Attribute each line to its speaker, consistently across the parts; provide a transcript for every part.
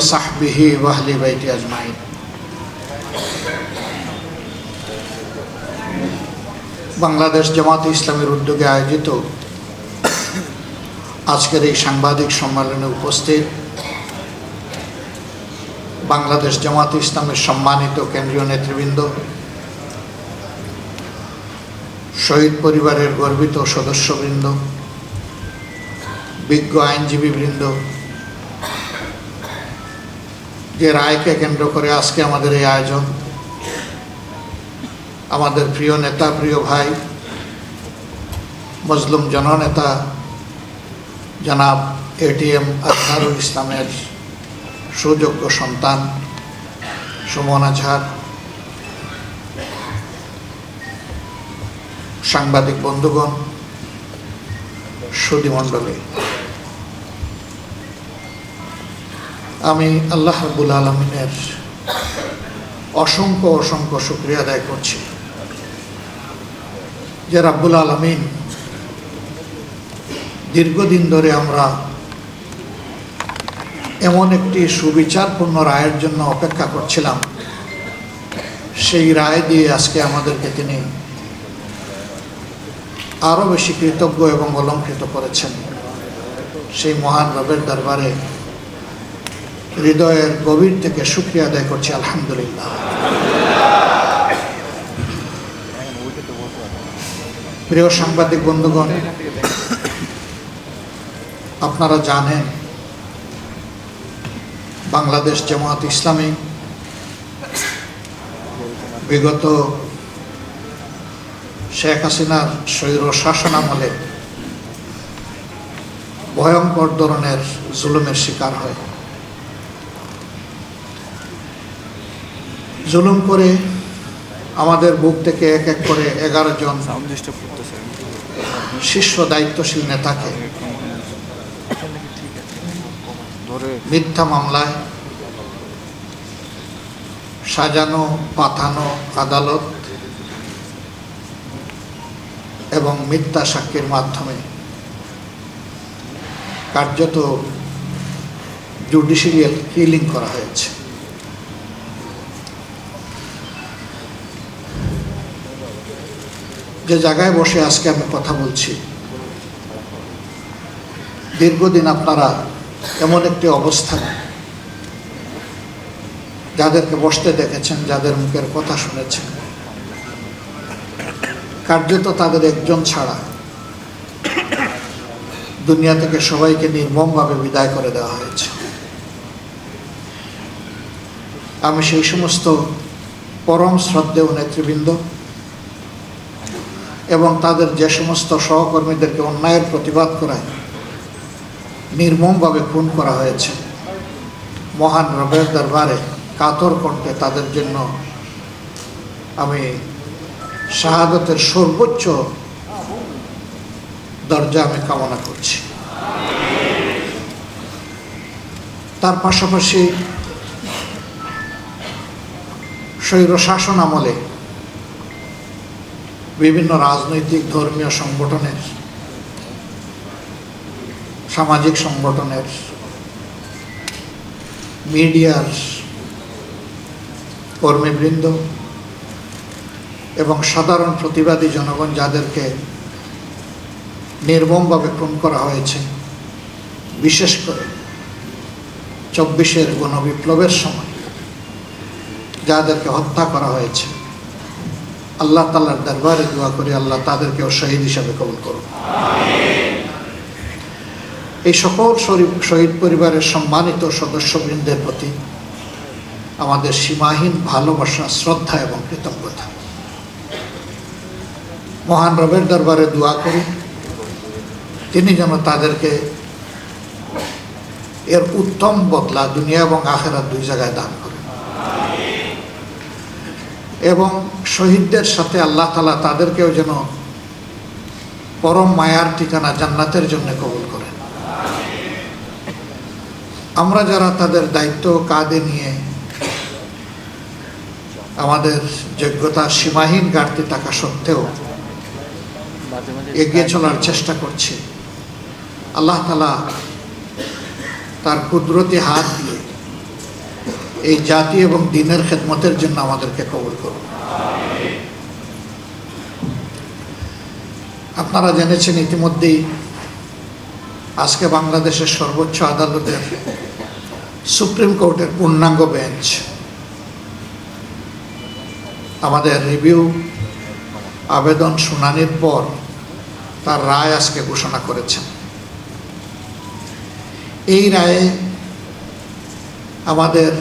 Speaker 1: সাহবিহি বাংলাদেশ জামাত ইসলামের উদ্যোগে আয়োজিত আজকের এই সাংবাদিক সম্মেলনে উপস্থিত বাংলাদেশ জামাত ইসলামের সম্মানিত কেন্দ্রীয় নেতৃবৃন্দ, শহীদ পরিবারের গর্বিত সদস্যবৃন্দ বিজ্ঞ আইনজীবীবৃন্দ যে রায়কে কেন্দ্র করে আজকে আমাদের এই আয়োজন। আমাদের প্রিয় নেতা, প্রিয় ভাই, মজলুম জননেতা জনাব এটিএম আজহারুল ইসলামের সুযোগ্য সন্তান সুমন আজহার। সাংবাদিক বন্ধুগণ সুদীমণ্ডলী আমি আল্লাহ রাবুল আলমিনের অসংখ্য অসংখ্য শুক্রিয়া আদায় করছি। যে রাব্বুল আলমিন দীর্ঘদিন ধরে আমরা এমন একটি সুবিচারপূর্ণ রায়ের জন্য অপেক্ষা করছিলাম। সেই রায় দিয়ে আজকে আমাদেরকে তিনি আরও বেশি কৃতজ্ঞ এবং অলঙ্কৃত করেছেন। সেই মহান রবের দরবারে হৃদয়ের গভীর থেকে শুক্রিয়া আদায় করছি, আলহামদুলিল্লাহ। প্রিয় সাংবাদিক বন্ধুগণ, আপনারা জানেন, বাংলাদেশ জামাত ইসলামী বিগত শেখ হাসিনার স্বৈর শাসনামলে ভয়ঙ্কর ধরনের জুলুমের শিকার হয়। জুলুম করে আমাদের বুক থেকে এক এক করে এগারো জন শীর্ষ দায়িত্বশীল নেতাকে মিথ্যা মামলায় সাজানো, পাঠানো আদালত এবং মিথ্যা সাক্ষীর মাধ্যমে কার্যত জুডিশিয়াল কিলিং করা হয়েছে। যে জায়গায় বসে আজকে আমি কথা বলছি। দীর্ঘদিন আপনারা এমন একটি অবস্থান যাদেরকে বসতে দেখেছেন, যাদের মুখের কথা শুনেছেন। কার্যত তাদের একজন ছাড়া দুনিয়া থেকে সবাইকে নির্মমভাবে বিদায় করে দেওয়া হয়েছে। আমি সেই সমস্ত পরম শ্রদ্ধেয় নেতৃবৃন্দ এবং তাদের যে সমস্ত সহকর্মীদেরকে অন্যায়ের প্রতিবাদ করায় নির্মমভাবে খুন করা হয়েছে। মহান রবের দরবারে কাতর কণ্ঠে তাদের জন্য আমি শাহাদতের সর্বোচ্চ দরজা আমি কামনা করছি। তার পাশাপাশি স্বৈর শাসন আমলে বিভিন্ন রাজনৈতিক ধর্মীয় সংগঠনের, সামাজিক সংগঠনের, মিডিয়ার কর্মীবৃন্দ এবং সাধারণ প্রতিবাদী জনগণ যাদেরকে নির্মমভাবে খুন করা হয়েছে, বিশেষ করে চব্বিশের গণবিপ্লবের সময়, যাদেরকে হত্যা করা হয়েছে। আল্লাহ তাল্লার দরবারে দোয়া করে আল্লাহ তাদেরকেও শহীদ হিসাবে কবুল করুন। এই সকল শহীদ পরিবারের সম্মানিত সদস্যবৃন্দের প্রতি আমাদের সীমাহীন ভালোবাসা, শ্রদ্ধা এবং কৃতজ্ঞতা। মহান রবের দরবারে দোয়া করি, তিনি যেন তাদেরকে এর উত্তম বদলা দুনিয়া এবং আখেরা দুই জায়গায় দান করেন। এবং শহীদদের সাথে আল্লাহ তালা তাদেরকেও যেন পরম মায়ার ঠিকানা জান্নাতের জন্য কবুল করেন। আমরা যারা তাদের দায়িত্ব কাঁধে নিয়ে আমাদের যোগ্যতা সীমাহীন ঘাটতি থাকা সত্ত্বেও এগিয়ে চলার চেষ্টা করছি। আল্লাহ তালা তার কুদরতি হাত দিয়ে এই জাতি এবং দিনের খেদমতের জন্য আমাদেরকে কবুল করুন। আপনারা জেনেছেন ইতিমধ্যেই আজকে বাংলাদেশের সর্বোচ্চ আদালতের সুপ্রিম কোর্টের পূর্ণাঙ্গ বেঞ্চ আমাদের রিভিউ আবেদন শুনানির পর তার রায় আজকে ঘোষণা করেছেন। এই রায়ে আমাদের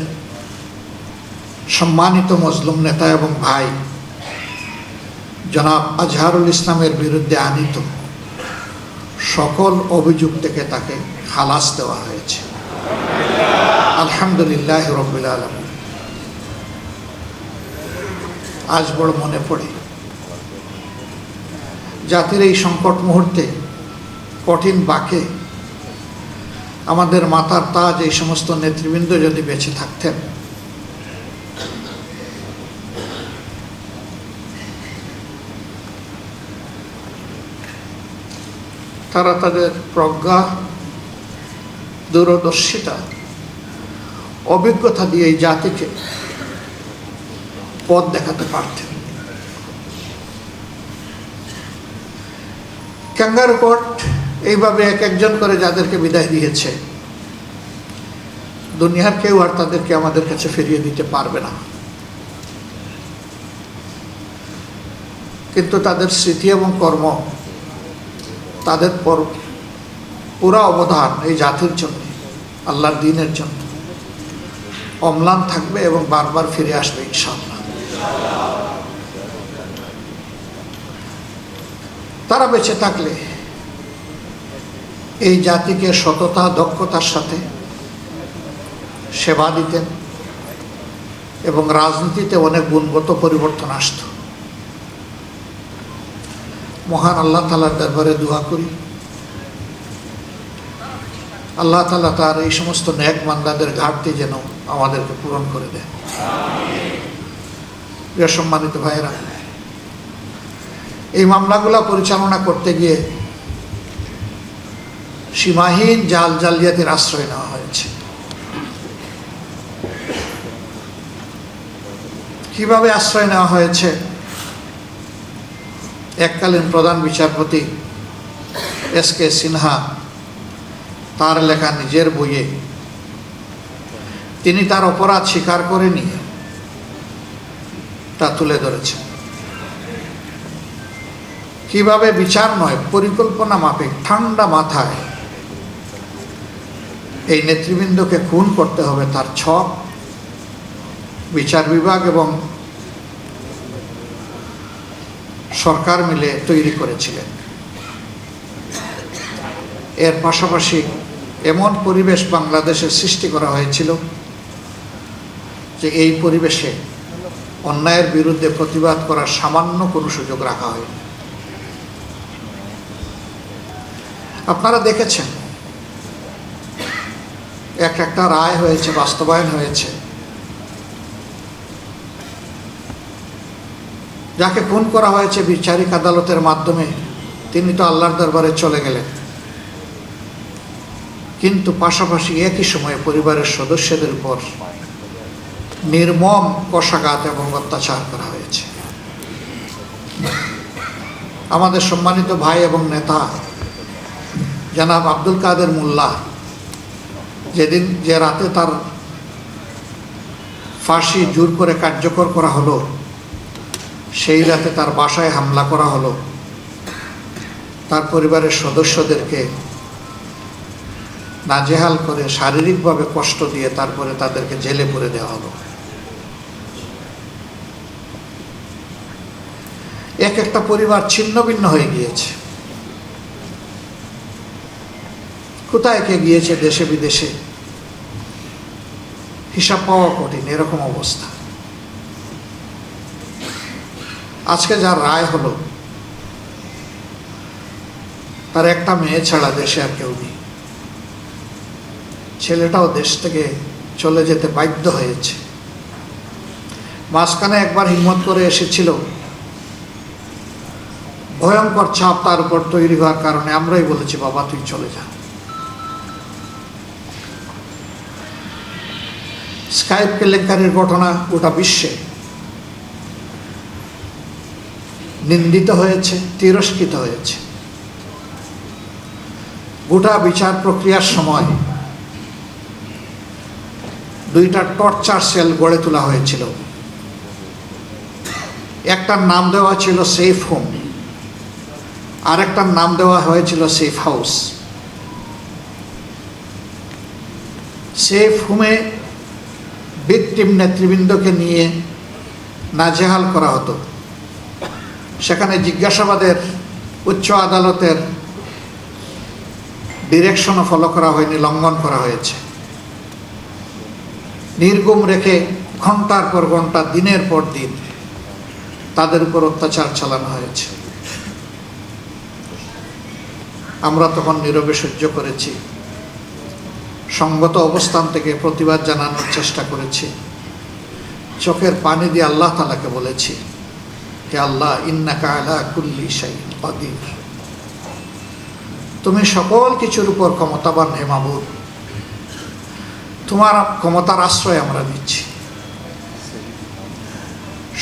Speaker 1: সম্মানিত মজলুম নেতা এবং ভাই, জনাব আজহারুল ইসলামের বিরুদ্ধে আনিত সকল অভিযোগ থেকে তাকে খালাস দেওয়া হয়েছে। আলহামদুলিল্লাহ রবিল আলম আজ বড় মনে পড়ে, জাতির এই সংকট মুহূর্তে কঠিন বাকে আমাদের মাতার তাজ এই সমস্ত নেতৃবৃন্দ যদি বেঁচে থাকতেন তারা তাদের প্রজ্ঞা, দূরদর্শিতা, অভিজ্ঞতা দিয়ে এই জাতিকে পথ দেখাতে পারতেন। ক্যাঙ্গারু কোর্ট এইভাবে এক একজন করে যাদেরকে বিদায় দিয়েছে, দুনিয়ার কেউ আর তাদেরকে আমাদের কাছে ফিরিয়ে দিতে পারবে না। কিন্তু তাদের স্মৃতি এবং কর্ম তাদের পর পুরা অবদান এই জাতির জন্য, আল্লাহর দিনের জন্য। অম্লান থাকবে এবং বারবার ফিরে আসবে, ইনশাআল্লাহ। তারা বেঁচে থাকলে এই জাতিকে সততা, দক্ষতার সাথে সেবা দিতেন এবং রাজনীতিতে অনেক গুণগত পরিবর্তন আসত। মহান আল্লাহ তালার দরবারে দোয়া করি। আল্লাহ তালা তার এই সমস্ত ন্যাক মান্দাদের ঘাটতি যেন আমাদেরকে পূরণ করে দেয়। প্রিয় সম্মানিত ভাইয়েরা, এই মামলাগুলা পরিচালনা করতে গিয়ে সীমাহীন জাল জালিয়াতির আশ্রয় নেওয়া হয়েছে। কীভাবে আশ্রয় নেওয়া হয়েছে? এককালীন প্রধান বিচারপতি এস কে সিনহা, তার লেখা নিজের বইয়ে। তিনি তার অপরাধ স্বীকার করে নিয়ে তা তুলে ধরেছেন। কীভাবে বিচার নয়, পরিকল্পনা মাফিক, ঠান্ডা মাথায়। এই নেতৃবৃন্দকে খুন করতে হবে তার ছক। বিচার বিভাগ এবং সরকার মিলে তৈরি করেছিলেন। এর পাশাপাশি এমন পরিবেশ বাংলাদেশে সৃষ্টি করা হয়েছিল যে এই পরিবেশে অন্যায়ের বিরুদ্ধে প্রতিবাদ করার সামান্য কোনো সুযোগ রাখা হয়নি। আপনারা দেখেছেন, এক একটা রায় হয়েছে, বাস্তবায়ন হয়েছে। যাকে খুন করা হয়েছে বিচারিক আদালতের মাধ্যমে, তিনি তো আল্লাহর দরবারে চলে গেলেন। কিন্তু পাশাপাশি একই সময়ে পরিবারের সদস্যদের উপর নির্মম কষাঘাত এবং অত্যাচার করা হয়েছে। আমাদের সম্মানিত ভাই এবং নেতা জানাব আব্দুল কাদের মোল্লা যেদিন যে রাতে তার ফাঁসি জোর করে কার্যকর করা হলো সেই রাতে তার বাসায় হামলা করা হলো। তার পরিবারের সদস্যদেরকে নাজেহাল করে শারীরিকভাবে কষ্ট দিয়ে তারপরে তাদেরকে জেলে পুরে দেওয়া হলো। এক একটা পরিবার ছিন্ন ভিন্ন হয়ে গিয়েছে। কোথায় কে গিয়েছে দেশে বিদেশে হিসাব পাওয়া কঠিন, এরকম অবস্থা। আজকে যা রায় হলো, তার একটা মেয়ে ছাড়া দেশে আর কেউ নেই। ছেলেটাও দেশ থেকে চলে যেতে বাধ্য হয়েছে। মাঝখানে একবার হিম্মত করে এসেছিল, ভয়ঙ্কর ছাপ তার উপর তৈরি হওয়ার কারণে, আমরাই বলেছি, বাবা, তুই চলে যা। স্কাইপ কেলেঙ্কারির ঘটনা গোটা বিশ্বে নিন্দিত হয়েছে, তিরস্কৃত হয়েছে। গোটা বিচার প্রক্রিয়ার সময় দুইটা টর্চার সেল গড়ে তোলা হয়েছিল। একটার নাম দেওয়া ছিল সেফ হোম, আরেকটার নাম দেওয়া হয়েছিল সেফ হাউস। সেফ হোমে ভিকটিম নেতৃবৃন্দকে নিয়ে নাজেহাল করা হতো। সেখানে জিজ্ঞাসাবাদের উচ্চ আদালতের ডিরেকশনও ফলো করা হয়নি, লঙ্ঘন করা হয়েছে। নির্গুম রেখে ঘণ্টার পর ঘণ্টা, দিনের পর দিন তাদের উপর অত্যাচার চালানো হয়েছে। আমরা তখন নীরবে সহ্য করেছি। সঙ্গত অবস্থান থেকে প্রতিবাদ জানানোর চেষ্টা করেছি। চোখের পানি দিয়ে আল্লাহ তালাকে বলেছি হে আল্লাহ, ইন্নাকা আলা কুল্লি শাই তুমি সকল কিছুর উপর ক্ষমতাবান হে মাবুদ। তোমার ক্ষমতার আশ্রয় আমরা নিচ্ছি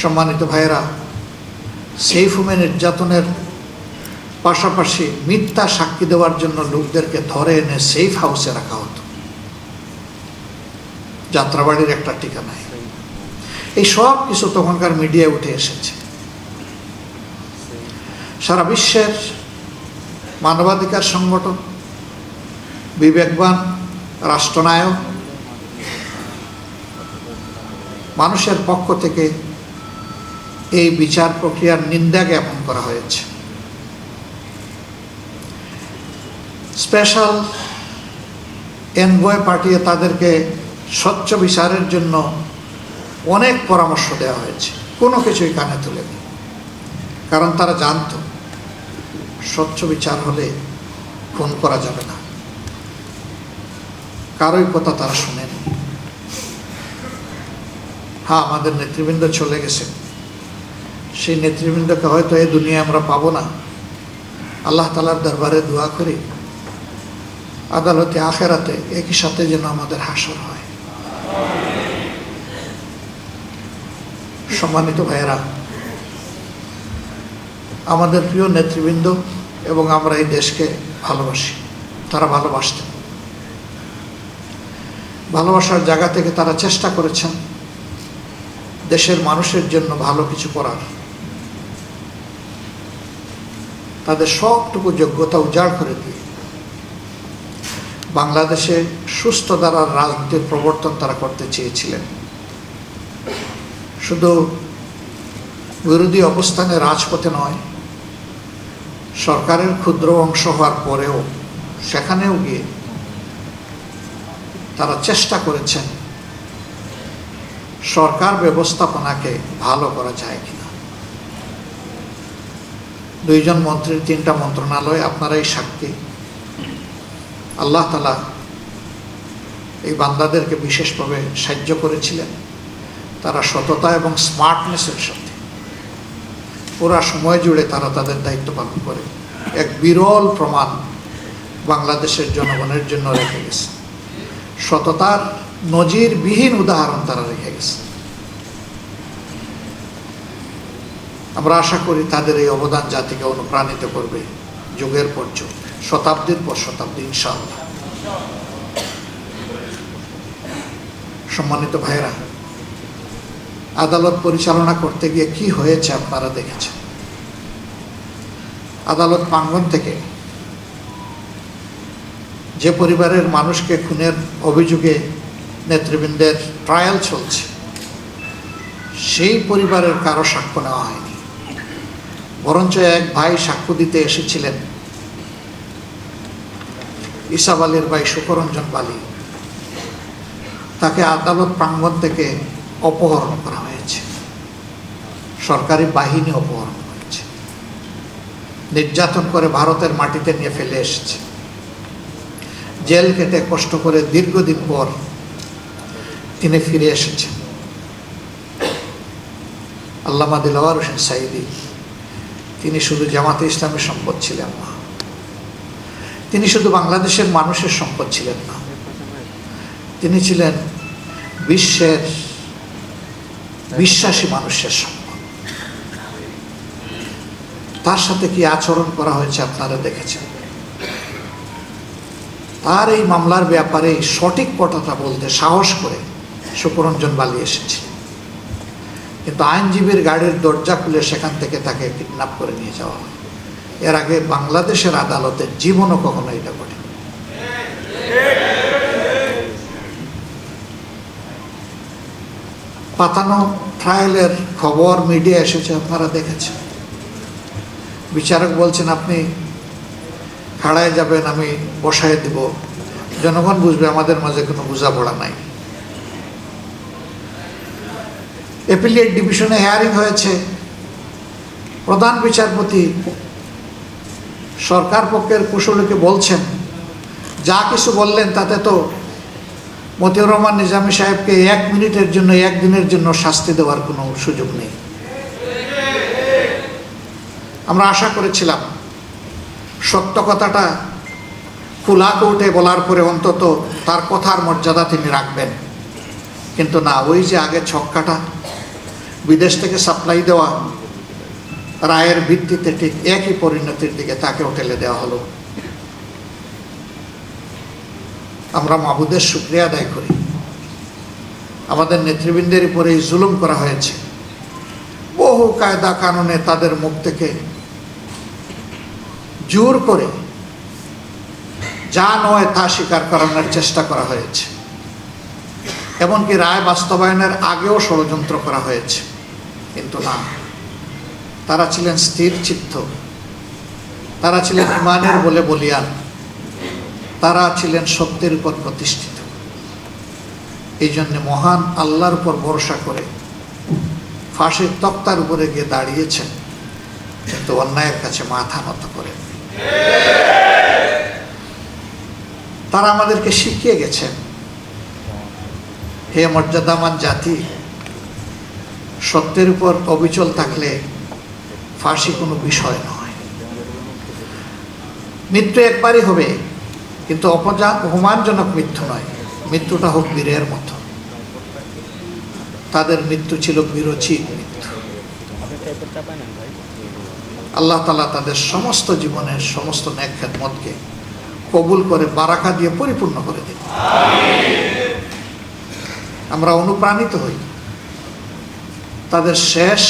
Speaker 1: সম্মানিত ভাইয়েরা সেই ফুমে নির্যাতনের পাশাপাশি মিথ্যা সাক্ষী দেওয়ার জন্য লোকদেরকে ধরে এনে সেফ হাউসে রাখা হতো। যাত্রাবাড়ির একটা ঠিকানায়। এই সব কিছু তখনকার মিডিয়ায় উঠে এসেছে। সারা বিশ্বের মানবাধিকার সংগঠন, বিবেকবান রাষ্ট্রনায়ক, মানুষের পক্ষ থেকে এই বিচার প্রক্রিয়ার নিন্দা জ্ঞাপন করা হয়েছে। স্পেশাল এনভয় পাঠিয়ে তাদেরকে স্বচ্ছ বিচারের জন্য অনেক পরামর্শ দেওয়া হয়েছে। কোনো কিছুই কানে তুলেনি। কারণ তারা জানতো স্বচ্ছ বিচার হলে খুন করা যাবে না। কারোই কথা তারা শোনেনি। হ্যাঁ আমাদের নেতৃবৃন্দ চলে গেছে। সেই নেতৃবৃন্দকে হয়তো এই দুনিয়া আমরা পাবো না। আল্লাহ তালার দরবারে দোয়া করি, আদালতে, আখেরাতে একই সাথে যেন আমাদের হাসর হয়। সম্মানিত ভাইয়েরা আমাদের প্রিয় নেতৃবৃন্দ এবং আমরা এই দেশকে ভালোবাসি। তারা ভালোবাসতেন। ভালোবাসার জায়গা থেকে তারা চেষ্টা করেছেন দেশের মানুষের জন্য ভালো কিছু করার। তাদের সবটুকু যোগ্যতা উজাড় করে দিয়ে বাংলাদেশে সুস্থ দ্বারার রাজনীতির প্রবর্তন তারা করতে চেয়েছিলেন। শুধু বিরোধী অবস্থানে রাজপথে নয় সরকারের ক্ষুদ্র অংশ হওয়ার পরেও সেখানেও গিয়ে তারা চেষ্টা করেছেন সরকার ব্যবস্থাপনাকে ভালো করা যায় কিনা। দুইজন মন্ত্রীর তিনটা মন্ত্রণালয়, আপনারাই সাক্ষী। আল্লাহ তালা এই বান্দাদেরকে বিশেষভাবে সাহায্য করেছিলেন। তারা সততা এবং স্মার্টনেসের সাথে পুরা সময় জুড়ে তারা তাদের দায়িত্ব পালন করে। এক বিরল প্রমাণ বাংলাদেশের জনগণের জন্য রেখে গেছে। সততার নজিরবিহীন উদাহরণ তারা রেখে গেছে। আমরা আশা করি তাদের এই অবদান জাতিকে অনুপ্রাণিত করবে যুগের পর যুগ, শতাব্দীর পর শতাব্দী, ইনশাআল্লাহ। সম্মানিত ভাইরা আদালত পরিচালনা করতে গিয়ে কি হয়েছে আপনারা দেখেছেন? আদালত প্রাঙ্গন থেকে যে পরিবারের মানুষকে খুনের অভিযোগে নেতৃবৃন্দের ট্রায়াল চলছে, সেই পরিবারের কারও সাক্ষ্য নেওয়া হয়নি। বরঞ্চ এক ভাই সাক্ষ্য দিতে এসেছিলেন ইসাব আলীর ভাই সুকরঞ্জন বালি। তাকে আদালত প্রাঙ্গণ থেকে অপহরণ করা হয়েছে। সরকারি বাহিনী অপহরণ করেছে। নির্যাতন করে ভারতের মাটিতে নিয়ে ফেলে এসেছে। জেল কেটে কষ্ট করে দীর্ঘদিন পর তিনি ফিরে এসেছেন। আল্লামা দিলাওয়ার হোসেন সাইদি তিনি শুধু জামাতে ইসলামের সম্পদ ছিলেন না। তিনি শুধু বাংলাদেশের মানুষের সম্পদ ছিলেন না। তিনি ছিলেন বিশ্বের বিশ্বাসী মানুষের সম্পদ তার সাথে কি আচরণ করা হয়েছে আপনারা দেখেছেন? তার এই মামলার ব্যাপারে সঠিক কথাটা বলতে সাহস করে সুপরঞ্জন বালি এসেছে। কিন্তু আইনজীবীর গাড়ির দরজা খুলে সেখান থেকে তাকে কিডন্যাপ করে নিয়ে যাওয়া হয়। এর আগে বাংলাদেশের আদালতের জীবনও কখনো এটা ঘটে পাতানো ট্রায়ালের খবর মিডিয়া এসেছে, আপনারা দেখেছেন। বিচারক বলছেন, আপনি খাড়ায় যাবেন, আমি বসায় দেব। জনগণ বুঝবে, আমাদের মাঝে কোনো বোঝাপড়া নাই। এপিলিয়েট ডিভিশনে হেয়ারিং হয়েছে। প্রধান বিচারপতি সরকার পক্ষের কুশলীকে বলছেন, যা কিছু বললেন, তাতে তো মতিউর রহমান নিজামী সাহেবকে এক মিনিটের জন্য একদিনের জন্য শাস্তি দেওয়ার কোনো সুযোগ নেই। আমরা আশা করেছিলাম, সত্য কথাটা খোলা কোর্টে বলার পরে অন্তত তার কথার মর্যাদা তিনি রাখবেন। কিন্তু না, ওই যে আগে ছক্কাটা, বিদেশ থেকে সাপ্লাই দেওয়া, রায়ের ভিত্তিতে ঠিক একই পরিণতির দিকে তাকেও ঠেলে দেওয়া হলো। আমরা মাবুদের শুক্রিয়া আদায় করি। আমাদের নেতৃবৃন্দের উপরে এই জুলুম করা হয়েছে। বহু কায়দা কানুনে তাদের মুখ থেকে জোর করে যা নয় তা স্বীকার করানোর চেষ্টা করা হয়েছে। এমনকি রায় বাস্তবায়নের আগেও ষড়যন্ত্র করা হয়েছে। কিন্তু না, তারা ছিলেন স্থির চিত্ত। তারা ছিলেন ইমানের বলে বলিয়ান। তারা ছিলেন সত্যের উপর প্রতিষ্ঠিত। এই জন্যে মহান আল্লাহর উপর ভরসা করে ফাঁসির তক্তার উপরে গিয়ে দাঁড়িয়েছেন, কিন্তু অন্যায়ের কাছে মাথা নত করেন। তারা আমাদেরকে শিখিয়ে গেছেন, হে মর্যাদামান জাতি, সত্যের উপর অবিচল থাকলে ফাঁসি কোনো বিষয় নয়। মৃত্যু একবারই হবে। কিন্তু অপজা অপমানজনক মৃত্যু নয়। মৃত্যুটা হোক বীরের মতো। তাদের মৃত্যু ছিল বিরোচিত মৃত্যু। আল্লাহ তালা তাদের সমস্ত জীবনের সমস্ত ন্যাখ্যাত মতকে কবুল করে বারাকা দিয়ে পরিপূর্ণ করে দিন আমরা অনুপ্রাণিত হই। তাদের শেষ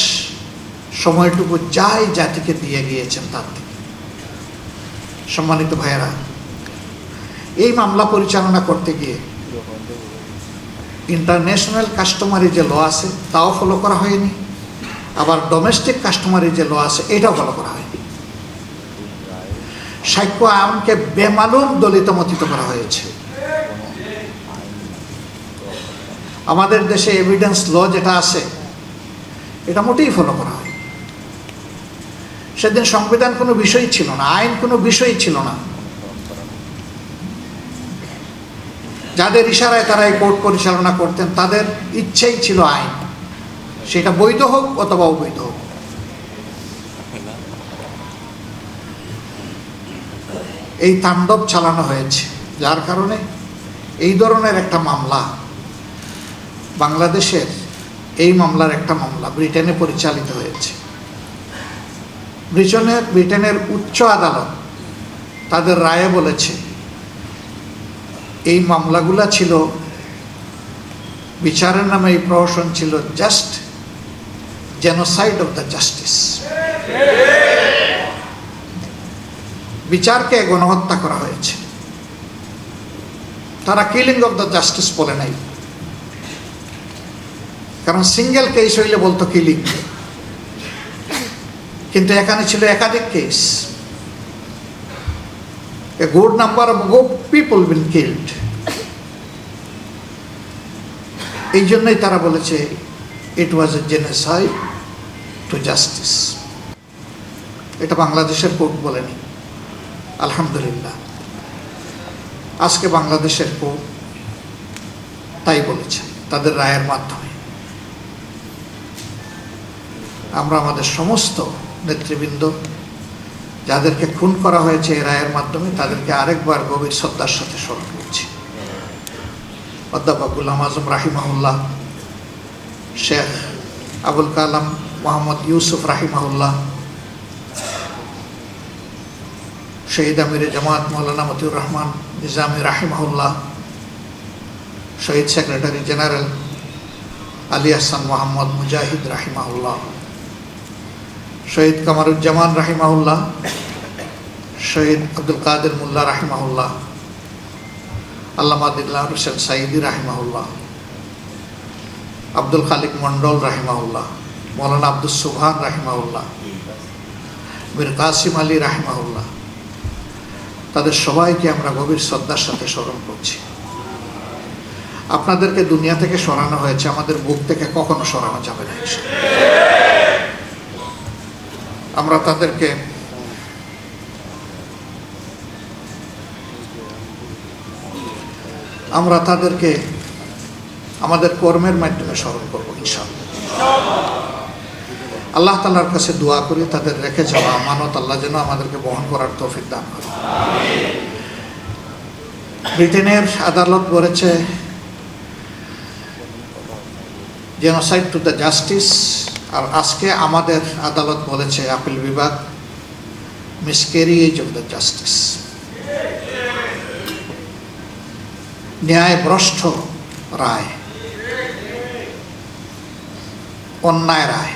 Speaker 1: সময়টুকু যাই জাতিকে দিয়ে গিয়েছেন তার থেকে। সম্মানিত ভাইয়েরা এই মামলা পরিচালনা করতে গিয়ে ইন্টারন্যাশনাল কাস্টমারি যে ল আছে, তাও ফলো করা হয়নি। আবার ডোমেস্টিক কাস্টমারি যে ল আছে, এটাও ফলো করা হয়নি। সাক্ষ্য আমকে বেমালুম দলিত মতিত করা হয়েছে। আমাদের দেশে এভিডেন্স ল যেটা আছে, এটা মোটেই ফলো করা হয় সেদিন সংবিধান কোনো বিষয় ছিল না, আইন কোনো বিষয় ছিল না। যাদের ইশারায় তারা এই কোর্ট পরিচালনা করতেন, তাদের ইচ্ছেই ছিল আইন। সেটা বৈধ হোক অথবা অবৈধ হোক। এই তাণ্ডব চালানো হয়েছে, যার কারণে এই ধরনের একটা মামলা, বাংলাদেশের এই মামলার একটা মামলা ব্রিটেনে পরিচালিত হয়েছে। ব্রিটেনের ব্রিটেনের উচ্চ আদালত তাদের রায়ে বলেছে এই মামলাগুলা ছিল, বিচারের নামে এই প্রহসন ছিল just genocide of the justice বিচারকে গণহত্যা করা হয়েছে। তারা কিলিং অফ দ্য জাস্টিস বলে নাই। কারণ সিঙ্গেল কেস হইলে বলতো কিলিং কিন্তু এখানে ছিল একাধিক case a good number of good people been killed. এই জন্যই তারা বলেছে it was a genocide to justice এটা বাংলাদেশের কোর্ট বলেনি। আলহামদুলিল্লাহ। আজকে বাংলাদেশের কোর্ট তাই বলেছে, তাদের রায়ের মাধ্যমে। আমরা আমাদের সমস্ত নেতৃবৃন্দ যাদেরকে খুন করা হয়েছে এই রায়ের মাধ্যমে তাদেরকে আরেকবার গভীর শ্রদ্ধার সাথে স্মরণ করছি। অধ্যাপক গুলাম আজম রাহিমাহুল্লাহ, শেখ আবুল কালাম মোহাম্মদ ইউসুফ রাহিমাহুল্লাহ, শহীদ আমির জামাত মৌলানা মতিউর রহমান নিজামি রাহিমাহুল্লাহ, শহীদ সেক্রেটারি জেনারেল আলী হাসান মোহাম্মদ মুজাহিদ রাহিমাহুল্লাহ। শহীদ কামারুজ্জামান রাহিমাহুল্লাহ, শহীদ আব্দুল কাদের মোল্লা রাহিমাহুল্লাহ, আল্লামা দিল্লাহ হোসেন সাইদি রাহিমাহুল্লাহ, আব্দুল খালিক মন্ডল রাহিমাহুল্লাহ, মৌলানা আব্দুল সুবহান রাহিমাহুল্লাহ, মীর কাসিম আলী রাহিমাহুল্লাহ তাদের সবাইকে আমরা গভীর শ্রদ্ধার সাথে স্মরণ করছি আপনাদেরকে দুনিয়া থেকে সরানো হয়েছে, আমাদের বুক থেকে কখনো সরানো যাবে না। আমরা তাদেরকে আমরা তাদেরকে আমাদের কর্মের মাধ্যমে স্মরণ করব, ইনশাআল্লাহ। আল্লাহ তালার কাছে দোয়া করি, তাদের রেখে যাওয়া আমানত আল্লাহ যেন আমাদেরকে বহন করার তৌফিক দান করে ব্রিটেনের আদালত বলেছে জেনোসাইড টু দ্য জাস্টিস আজকে আমাদের আদালত বলেছে, আপিল বিভাগ মিসকেরিয়েজ অফ দ্য জাস্টিস। ন্যায় ভ্রষ্ট রায়, অন্যায় রায়।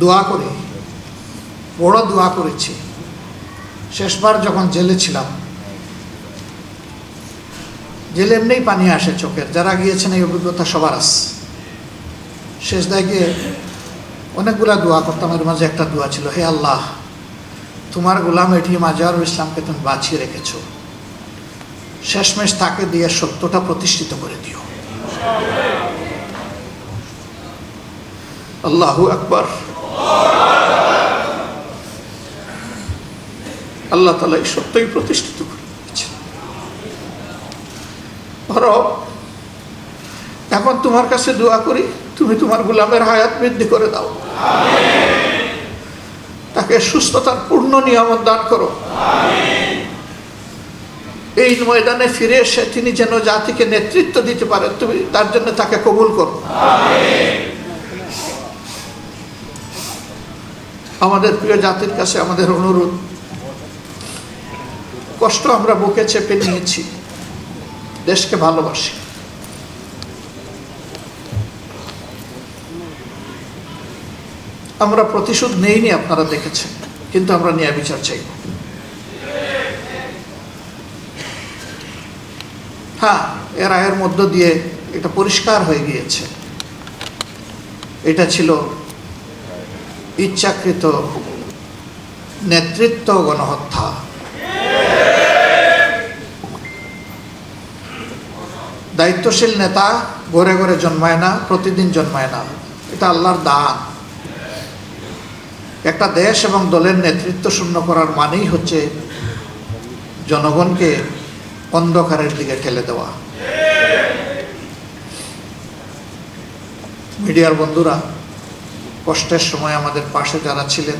Speaker 1: দোয়া করে, বড় দোয়া করেছি। শেষবার যখন জেলে ছিলাম, জেলে এমনিই পানি আসে চোখের, যারা গিয়েছেন এই অভিজ্ঞতা সবার আছে। শেষ দায় গিয়ে অনেকগুলা দোয়া করতাম, এর মাঝে একটা দোয়া ছিল, হে আল্লাহ, তোমার গোলাম এটি মাজারুল ইসলামকে তুমি বাঁচিয়ে রেখেছো। শেষমেশ তাকে দিয়ে সত্যটা প্রতিষ্ঠিত করে দিও। আল্লাহু আকবার। আল্লাহ তালা এই সত্যই প্রতিষ্ঠিত করে দিয়েছেন। ধরো তোমার কাছে দোয়া করি, তুমি তোমার গোলামের হায়াত বৃদ্ধি করে দাও। তাকে সুস্থতার পূর্ণ নিয়ামত দান করো। এই ময়দানে ফিরে এসে তিনি যেন জাতিকে নেতৃত্ব দিতে পারে, তুমি তার জন্য তাকে কবুল করো। আমাদের প্রিয় জাতির কাছে আমাদের অনুরোধ, কষ্ট আমরা বুকে চেপে নিয়েছি, দেশকে ভালোবাসি। আমরা প্রতিশোধ নেইনি, আপনারা দেখেছেন। কিন্তু আমরা ন্যায় বিচার চাই হ্যাঁ এর আয়ের মধ্য দিয়ে এটা পরিষ্কার হয়ে গিয়েছে। এটা ছিল ইচ্ছাকৃত নেতৃত্ব গণহত্যা। দায়িত্বশীল নেতা ঘরে ঘরে জন্মায় না, প্রতিদিন জন্মায় না। এটা আল্লাহর দান। একটা দেশ এবং দলের নেতৃত্ব শূন্য করার মানেই হচ্ছে জনগণকে অন্ধকারের দিকে ঠেলে দেওয়া। মিডিয়ার বন্ধুরা, কষ্টের সময় আমাদের পাশে যারা ছিলেন,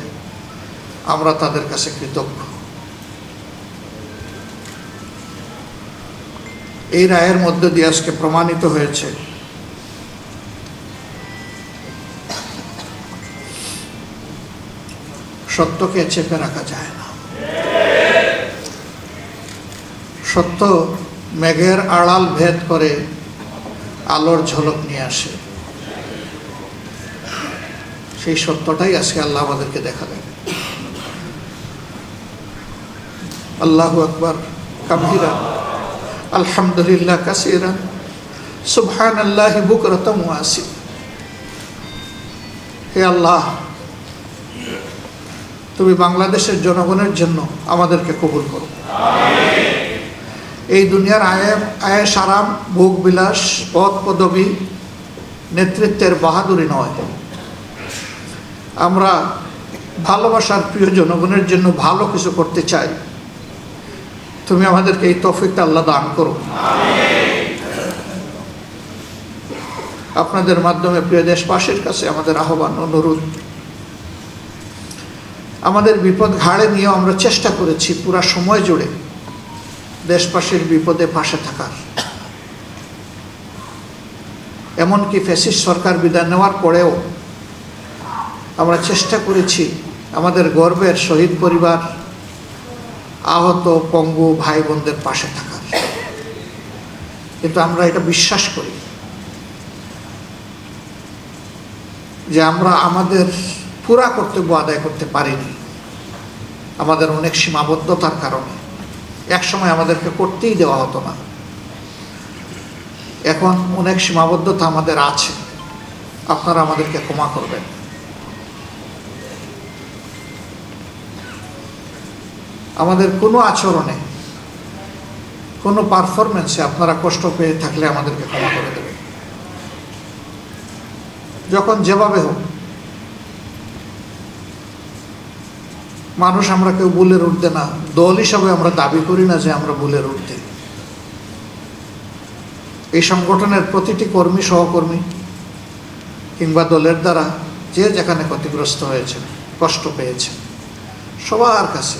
Speaker 1: আমরা তাদের কাছে কৃতজ্ঞ। এই রায়ের মধ্য দিয়ে আজকে প্রমাণিত হয়েছে সত্যকে চেপে রাখা যায় না। সত্য মেঘের আড়াল ভেদ করে আলোর ঝলক নিয়ে আসে। সেই সত্যটাই আজকে আল্লাহ আমাদেরকে দেখালেন আল্লাহু আকবার কাবিরা আলহামদুলিল্লাহ কাসিরা সুবহান আল্লাহ বুকরতম আসি হে আল্লাহ তুমি বাংলাদেশের জনগণের জন্য আমাদেরকে কবুল করো। এই দুনিয়ার আয় আয়েস আরাম ভোগ বিলাস পদ পদবী নেতৃত্বের বাহাদুরি নয়। আমরা ভালোবাসার প্রিয় জনগণের জন্য ভালো কিছু করতে চাই। তুমি আমাদেরকে এই তফিকটা আল্লাহ দান করো। আপনাদের মাধ্যমে প্রিয় দেশবাসীর কাছে আমাদের আহ্বান, অনুরোধ আমাদের বিপদ ঘাড়ে নিয়েও আমরা চেষ্টা করেছি পুরা সময় জুড়ে দেশবাসীর বিপদে পাশে থাকার। এমনকি ফ্যাসিস্ট সরকার বিদায় নেওয়ার পরেও আমরা চেষ্টা করেছি আমাদের গর্বের শহীদ পরিবার, আহত পঙ্গু ভাই বোনদের পাশে থাকার। কিন্তু আমরা এটা বিশ্বাস করি যে আমরা আমাদের পুরা কর্তব্য আদায় করতে পারিনি। আমাদের অনেক সীমাবদ্ধতার কারণে। একসময় আমাদেরকে করতেই দেওয়া হতো না। এখন অনেক সীমাবদ্ধতা আমাদের আছে। আপনারা আমাদেরকে ক্ষমা করবেন। আমাদের কোনো আচরণে, কোনো পারফরমেন্সে আপনারা কষ্ট পেয়ে থাকলে আমাদেরকে ক্ষমা করে দেবেন। যখন যেভাবে হোক মানুষ আমরা কেউ বুলের উঠতে না। দল হিসাবে আমরা দাবি করি না যে আমরা বুলের উঠতে। এই সংগঠনের প্রতিটি কর্মী, সহকর্মী কিংবা দলের দ্বারা যে যেখানে ক্ষতিগ্রস্ত হয়েছে কষ্ট পেয়েছে সবার কাছে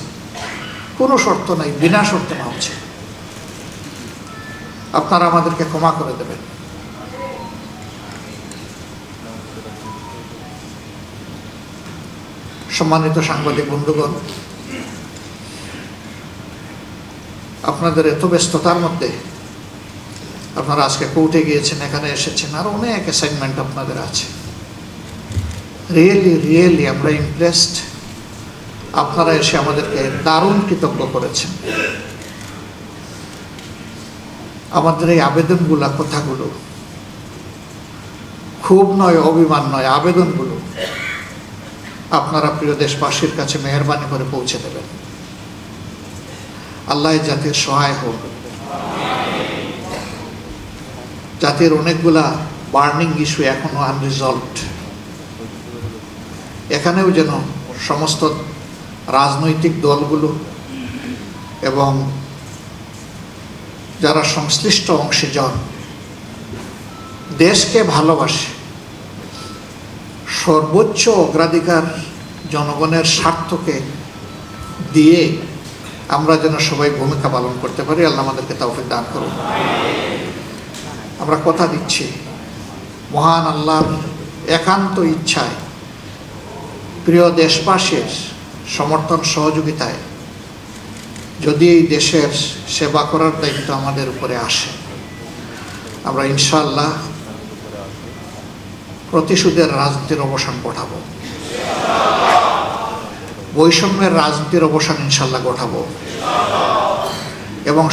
Speaker 1: কোনো শর্ত নাই, বিনা শর্তে না হচ্ছে আপনারা আমাদেরকে ক্ষমা করে দেবেন। সম্মানিত সাংবাদিক বন্ধুগণ, আপনাদের এত ব্যস্ততার মধ্যে আপনারা আজকে কোর্টে গিয়েছেন, এখানে এসেছেন, আর অনেক অ্যাসাইনমেন্ট আপনাদের আছে। রিয়েলি রিয়েলি আমরা ইমপ্রেসড আপনারা এসে আমাদেরকে দারুণ কৃতজ্ঞ করেছেন। আমাদের এই আবেদনগুলা কথাগুলো খুব নয়, অভিমান নয়, আবেদনগুলো আপনারা প্রিয় দেশবাসীর কাছে মেহরবানি করে পৌঁছে দেবেন। আল্লাহ জাতির সহায় হোক। জাতির অনেকগুলা বার্নিং ইস্যু এখনও আনরিজলভড। এখানেও যেন সমস্ত রাজনৈতিক দলগুলো এবং যারা সংশ্লিষ্ট অংশীজন দেশকে ভালোবাসে সর্বোচ্চ অগ্রাধিকার জনগণের স্বার্থকে দিয়ে আমরা যেন সবাই ভূমিকা পালন করতে পারি, আল্লাহ আমাদেরকে তাওফিক দান করুন। আমরা কথা দিচ্ছি, মহান আল্লাহর একান্ত ইচ্ছায়, প্রিয় দেশবাসীর সমর্থন সহযোগিতায় যদি এই দেশের সেবা করার দায়িত্ব আমাদের উপরে আসে, আমরা ইনশাল্লাহ প্রতিশোধের রাজনীতির অবসান ঘটাবো। বৈষম্যের রাজনীতির অবসান ইনশাল্লাহ ঘটাবো। এবং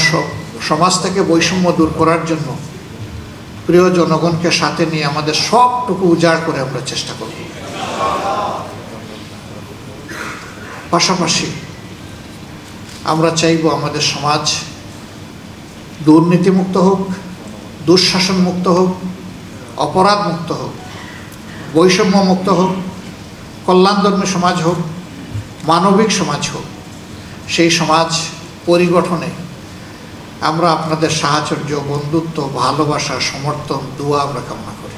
Speaker 1: সমাজ থেকে বৈষম্য দূর করার জন্য প্রিয় জনগণকে সাথে নিয়ে আমাদের সবটুকু উজাড় করে আমরা চেষ্টা করব। পাশাপাশি আমরা চাইব আমাদের সমাজ দুর্নীতিমুক্ত হোক দুঃশাসন মুক্ত হোক অপরাধ মুক্ত হোক। বৈষম্য মুক্ত হোক, কল্যাণধর্মী সমাজ হোক, মানবিক সমাজ হোক, সেই সমাজ পরিগঠনে আমরা আপনাদের সাহচর্য বন্ধুত্ব, ভালোবাসা, সমর্থন, দোয়া আমরা কামনা করি।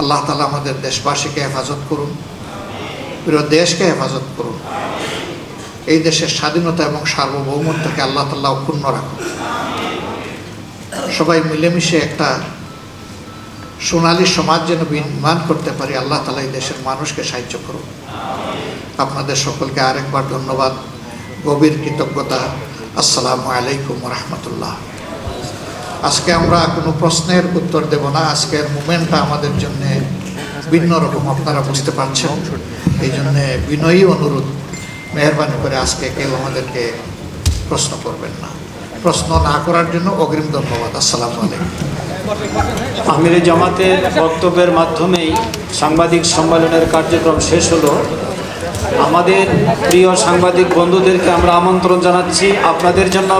Speaker 1: আল্লাহ তালা আমাদের দেশবাসীকে হেফাজত করুন দেশকে হেফাজত করুন। এই দেশের স্বাধীনতা এবং সার্বভৌমত্বকে আল্লাহ তাল্লাহ অক্ষুণ্ণ রাখুন। সবাই মিলেমিশে একটা সোনালী সমাজ যেন নির্মাণ করতে পারি, আল্লাহ তালা এই দেশের মানুষকে সাহায্য করুন আপনাদের সকলকে আরেকবার ধন্যবাদ, গভীর কৃতজ্ঞতা। আসসালামু আলাইকুম রহমতুল্লাহ আজকে আমরা কোনো প্রশ্নের উত্তর দেব না, আজকের মুমেন্টটা আমাদের জন্য ভিন্ন রকম, আপনারা বুঝতে পারছেন। এই জন্যে বিনয়ী অনুরোধ, মেহরবানি করে আজকে কেউ আমাদেরকে প্রশ্ন করবেন না। প্রশ্ন না করার জন্য অগ্রিম ধন্যবাদ। আসসালামু আলাইকুম।
Speaker 2: আমিরে জামাতের বক্তব্যের মাধ্যমেই সাংবাদিক সম্মেলনের কার্যক্রম শেষ হলো। আমাদের প্রিয় সাংবাদিক বন্ধুদেরকে আমরা আমন্ত্রণ জানাচ্ছি। আপনাদের জন্য